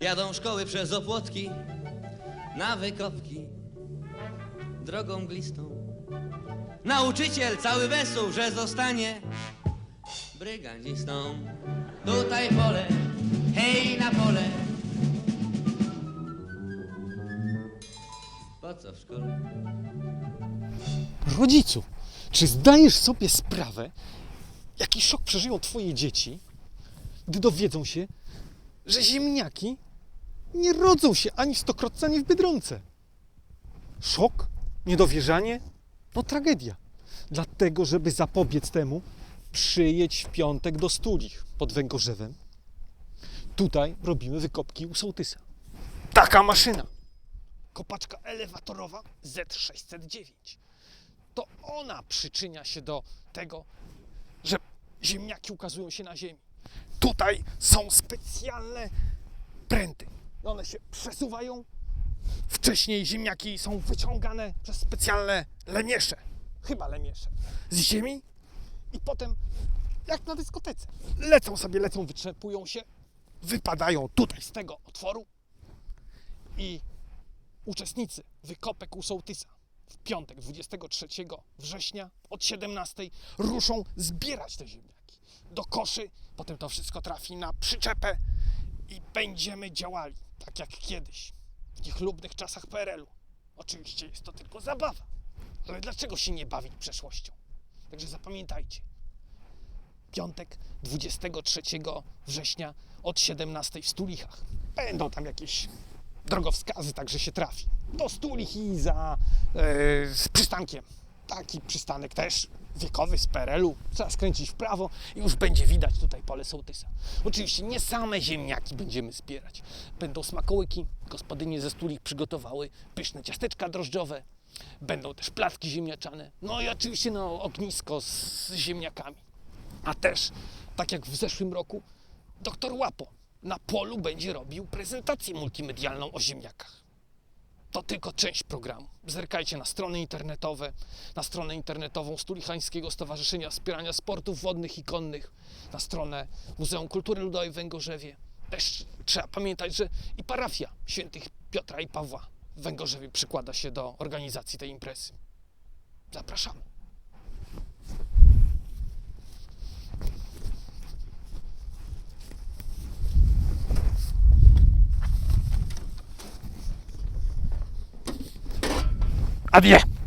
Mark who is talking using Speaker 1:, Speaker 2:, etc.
Speaker 1: Jadą szkoły przez opłotki na wykopki drogą glistą. Nauczyciel cały wesół, że zostanie brygandzistą. Tutaj pole, hej na pole. Po co w szkole?
Speaker 2: Rodzicu, czy zdajesz sobie sprawę, jaki szok przeżyją twoje dzieci, gdy dowiedzą się, że ziemniaki nie rodzą się ani stokrotce, ani w Biedronce? Szok? Niedowierzanie? No tragedia. Dlatego, żeby zapobiec temu, przyjedź w piątek do Stulich pod Węgorzewem. Tutaj robimy wykopki u sołtysa. Taka maszyna. Kopaczka elewatorowa Z609 to ona przyczynia się do tego, że ziemniaki ukazują się na ziemi. Tutaj są specjalne pręty. One się przesuwają. Wcześniej ziemniaki są wyciągane przez specjalne lemiesze, chyba lemiesze, z ziemi. I potem, jak na dyskotece, lecą sobie, lecą, wyczerpują się, wypadają tutaj z tego otworu. I uczestnicy wykopek u sołtysa w piątek 23 września od 17 ruszą zbierać te ziemniaki do koszy. Potem to wszystko trafi na przyczepę i będziemy działali tak jak kiedyś, w tych lubnych czasach PRL-u. Oczywiście jest to tylko zabawa, ale dlaczego się nie bawić przeszłością? Także zapamiętajcie. Piątek 23 września od 17 w Stulichach. Będą tam jakieś drogowskazy, także się trafi. Do Stulich i za e, z przystankiem. Taki przystanek też wiekowy z PRL-u. Trzeba skręcić w prawo i już będzie widać tutaj pole sołtysa. Oczywiście nie same ziemniaki będziemy zbierać. Będą smakołyki. Gospodynie ze Stulich przygotowały pyszne ciasteczka drożdżowe. Będą też placki ziemniaczane. No i oczywiście no, ognisko z ziemniakami. A też, tak jak w zeszłym roku, doktor Łapo na polu będzie robił prezentację multimedialną o ziemniakach. To tylko część programu. Zerkajcie na strony internetowe, na stronę internetową Stulichańskiego Stowarzyszenia Wspierania Sportów Wodnych i Konnych, na stronę Muzeum Kultury Ludowej w Węgorzewie. Też trzeba pamiętać, że i parafia świętych Piotra i Pawła w Węgorzewie przykłada się do organizacji tej imprezy. Zapraszamy. à.